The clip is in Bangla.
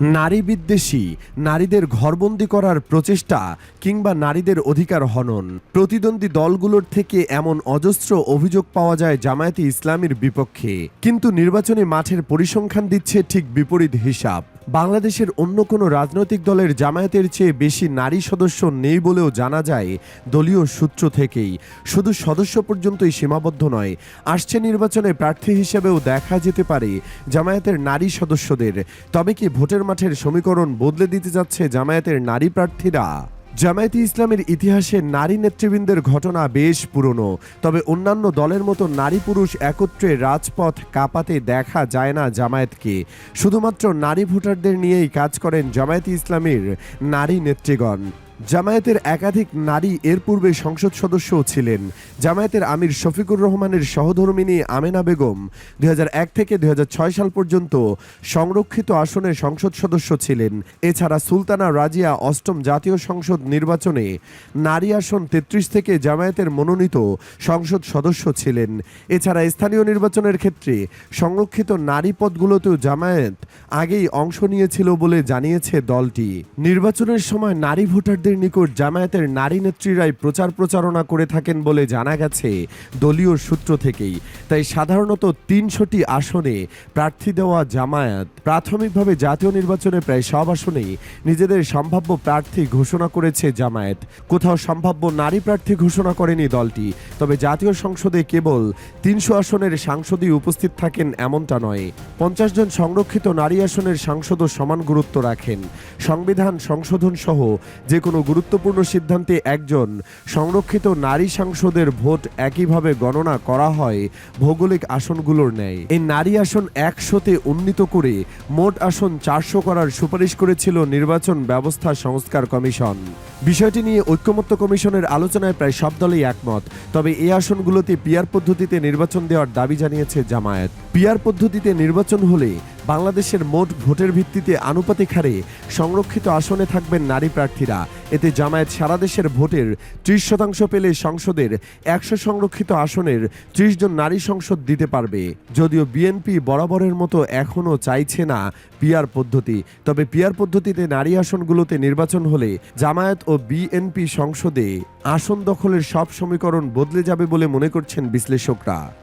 নারী বিদ্বেষী, নারীদের ঘরবন্দি করার প্রচেষ্টা কিংবা নারীদের অধিকার হনন। প্রতিদ্বন্দ্বী দলগুলোর থেকে এমন অজস্র অভিযোগ পাওয়া যায় জামায়াতি ইসলামের বিপক্ষে। কিন্তু নির্বাচনী মাঠের পরিসংখ্যান দিচ্ছে ঠিক বিপরীত হিসাব। বাংলাদেশের অন্য কোনো রাজনৈতিক দলের জামায়াতের চেয়ে বেশি নারী সদস্য নেই বলেও জানা যায় দলীয় সূত্র থেকেই। শুধু সদস্য পর্যন্তই সীমাবদ্ধ নয়, আসছে নির্বাচনে প্রার্থী হিসেবেও দেখা যেতে পারে জামায়াতের নারী সদস্যদের। তবে কি ভোটের মাঠের সমীকরণ বদলে দিতে যাচ্ছে জামায়াতের নারী প্রার্থীরা? জামায়াতে ইসলামের ইতিহাসে নারী নেতৃবৃন্দের ঘটনা বেশ পুরনো। তবে অন্যান্য দলের মতো নারী পুরুষ একত্রে রাজপথ কাঁপাতে দেখা যায় না জামায়াতকে। শুধুমাত্র নারী ভোটারদের নিয়েই কাজ করেন জামায়াতে ইসলামের নারী নেত্রীগণ। জামায়াতের একাধিক নারী এর পূর্বে সংসদ সদস্যও ছিলেন। জামায়াতের আমির শফিকুর রহমানের সহধর্মিনী আমেনা বেগম দুই থেকে দুই সাল পর্যন্ত সংরক্ষিত আসনে সংসদ সদস্য ছিলেন। এছাড়া সুলতানা রাজিয়া অষ্টম জাতীয় সংসদ নির্বাচনে নারী আসন তেত্রিশ থেকে জামায়াতের মনোনীত সংসদ সদস্য ছিলেন। এছাড়া স্থানীয় নির্বাচনের ক্ষেত্রে সংরক্ষিত নারী পদগুলোতেও জামায়াত আগেই অংশ নিয়েছিল বলে জানিয়েছে দলটি। নির্বাচনের সময় নারী ভোটারদের নিকট জামায়াতের নারী নেত্রীরাই প্রচার প্রচারণা করে থাকেন বলে জানা গেছে দলীয় সূত্র থেকেই। তাই সাধারণত তিনশোটি আসনে প্রার্থী দেওয়া জামায়াত প্রাথমিকভাবে জাতীয় নির্বাচনে প্রায় সব আসনেই নিজেদের সম্ভাব্য প্রার্থী ঘোষণা করেছে জামায়াত। কোথাও সম্ভাব্য নারী প্রার্থী ঘোষণা করেনি দলটি, তবে জাতীয় সংসদে কেবল তিনশো আসনের সাংসদই উপস্থিত থাকেন এমনটা নয়। পঞ্চাশ জন সংরক্ষিত নারী আসনের সাংসদও সমান গুরুত্ব রাখেন। সংবিধান সংশোধন সহ যে কোনো গুরুত্বপূর্ণ সিদ্ধান্তে একজন। সংরক্ষিত নারী সাংসদের ভোট একইভাবে গণনা করা হয়, ভৌগোলিক আসনগুলোর ন্যায়। এই নারী আসন একশোতে উন্নীত করে মোট আসন চারশো করার সুপারিশ করেছিল নির্বাচন ব্যবস্থা সংস্কার কমিশন। বিষয়টি নিয়ে ঐক্যমত্য কমিশনের আলোচনায় প্রায় সব দলই একমত। তবে এই আসনগুলোতে পিয়ার পদ্ধতিতে নির্বাচন দেওয়ার দাবি জানিয়েছে জামায়াত। পিয়ার পদ্ধতিতে নির্বাচন হলে বাংলাদেশের মোট ভোটের ভিত্তিতে আনুপাতিক হারে সংরক্ষিত আসনে থাকবেন নারী প্রার্থীরা। এতে জামায়াত সারা দেশের ভোটের ত্রিশ শতাংশ পেলে সংসদের একশো সংরক্ষিত আসনের ত্রিশ জন নারী সংসদ দিতে পারবে। যদিও বিএনপি বরাবরের মতো এখনও চাইছে না পিয়ার পদ্ধতি। তবে পিয়ার পদ্ধতিতে নারী আসনগুলোতে নির্বাচন হলে জামায়াত ও বিএনপি সংসদে আসন দখলের সব সমীকরণ বদলে যাবে বলে মনে করছেন বিশ্লেষকরা।